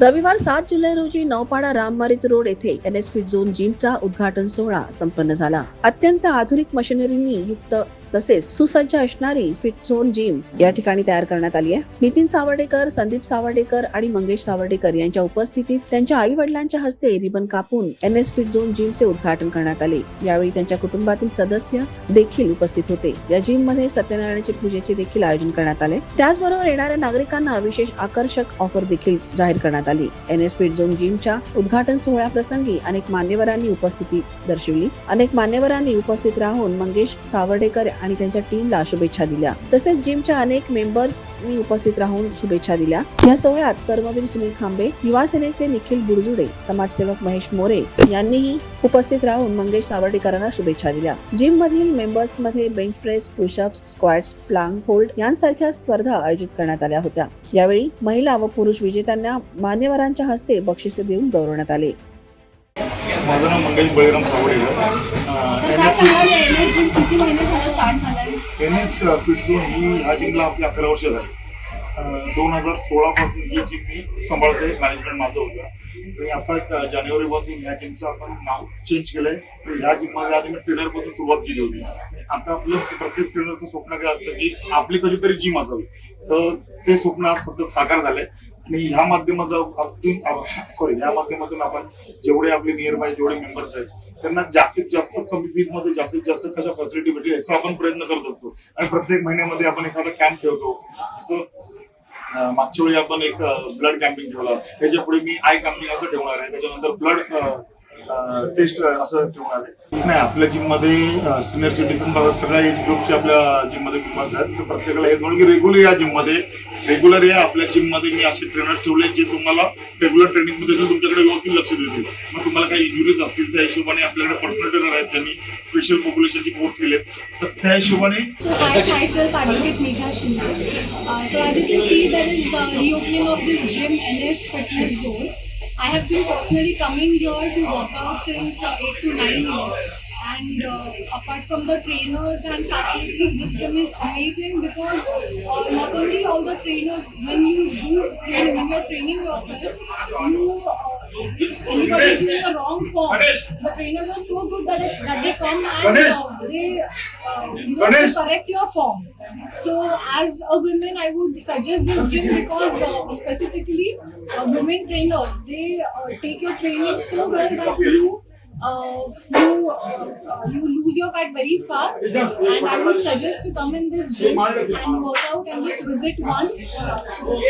रविवार सात जुलै रोजी नौपाडा राममारित रोड येथे एन एस फिट झोन जिमचा उद्घाटन सोहळा संपन्न झाला. अत्यंत आधुनिक मशिनरींनी युक्त तसेच सुसज्ज असणारी फिट झोन जिम या ठिकाणी तयार करण्यात आली आहे. नितीन सावर्डेकर संदीप सावर्डेकर आणि मंगेश सावर्डेकर यांच्या उपस्थितीत त्यांच्या आई वडिलांच्या हस्ते रिबन कापून एन एस फिट झोन जिमचे उद्घाटन करण्यात आले. यावेळी त्यांच्या कुटुंबातील सदस्य देखील उपस्थित होते. या जिममध्ये सत्यनारायणाची पूजेचे देखील आयोजन करण्यात आले. त्याचबरोबर येणाऱ्या नागरिकांना विशेष आकर्षक ऑफर देखील जाहीर करण्यात आली. एन एस फिट झोन जिमच्या उद्घाटन सोहळ्याप्रसंगी अनेक मान्यवरांनी उपस्थिती दर्शवली. अनेक मान्यवरांनी उपस्थित राहून मंगेश सावर्डेकर आणि त्यांच्या टीमला शुभेच्छा दिल्या. तसेच जिमच्या अनेक मेंबर्सनी उपस्थित राहून शुभेच्छा दिल्या. या सोहळ्यात कर्मवीर सुनील खांबे युवा सेनेचे निखिल बुडजुडे समाजसेवक महेश मोरे यांनीही उपस्थित राहून मंगेश सावर्डेकरांना शुभेच्छा दिल्या. जिम मधील मेंबर्समध्ये bench press pushups squats plank hold यांसारख्या स्पर्धा आयोजित करण्यात आल्या होत्या. यावेळी महिला व पुरुष विजेत्यांना मान्यवरांच्या हस्ते बक्षिसे देऊन गौरवण्यात आले. माझं नाव Mangesh Baliram Savdekar N X fit zone ही ह्या जिमला आपली अकरा वर्ष झाली. दोन हजार सोळापासून ही जिम मी सांभाळते मॅनेजमेंट माझं होतं. आणि आता एक जानेवारीपासून ह्या जिमचं आपण नाव चेंज केलंय. तर ह्या जिममध्ये आधी मी ट्रेनरपासून सुरुवात केली होती. आता आपलं प्रत्येक ट्रेनरचं स्वप्न काय असतं की आपली कधीतरी जिम असावी. तर ते स्वप्न आज सतत साकार झालंय. आणि ह्या माध्यमातून सॉरी ह्या माध्यमातून आपण जेवढे आपले नियर बाय जेवढे मेंबर्स आहेत त्यांना जास्तीत जास्त कमी फीजमध्ये जास्तीत जास्त कशा फॅसिलिटी भेटेल याचा आपण प्रयत्न करत असतो. आणि प्रत्येक महिन्यामध्ये आपण एखादा कॅम्प ठेवतो. जसं मागच्या वेळी आपण एक ब्लड कॅम्पिंग ठेवला. त्याच्या पुढे मी आय कॅम्पिंग असं ठेवणार आहे. त्याच्यानंतर ब्लड टेस्ट असं ठेवणार आहे नाही आपल्या जिममध्ये सिनियर सिटीजन सगळ्या एज ग्रुपचे आपल्या जिममध्ये मेंबर्स आहेत. तर प्रत्येकाला हे म्हणून की रेग्युलर या जिममध्ये रेग्युलर या आपल्या जिममध्ये मी असे ट्रेनर्स ठेवले जे तुम्हाला रेग्युलर ट्रेनिंगमध्ये तुमच्याकडे व्यवस्थित लक्ष देतील. मग तुम्हाला काही इंजुरीज असतील त्या हिशोबाने आपल्याकडे पर्सनल ट्रेनर आहेत ज्यांनी स्पेशल पॉप्युलेशनचे कोर्स केले तर त्या हिशोबाने uh, so as you can see, there is the reopening of this gym NS Fitness Zone. I have been personally coming here to work out since uh, eight to nine years. And uh, apart from the trainers and facilities, this gym is amazing because uh, not only all the trainers, when you do train, when you're training yourself, you uh, if anybody is doing a wrong form, the trainers are so good that it, that they come and uh, they uh, you know, to correct your form. So, as a woman, I would suggest this gym because uh, specifically uh, women trainers they uh, take your training so well that you. Uh, you uh, uh, you lose your fat very fast and I would suggest to come in this gym and work out and just visit once. So,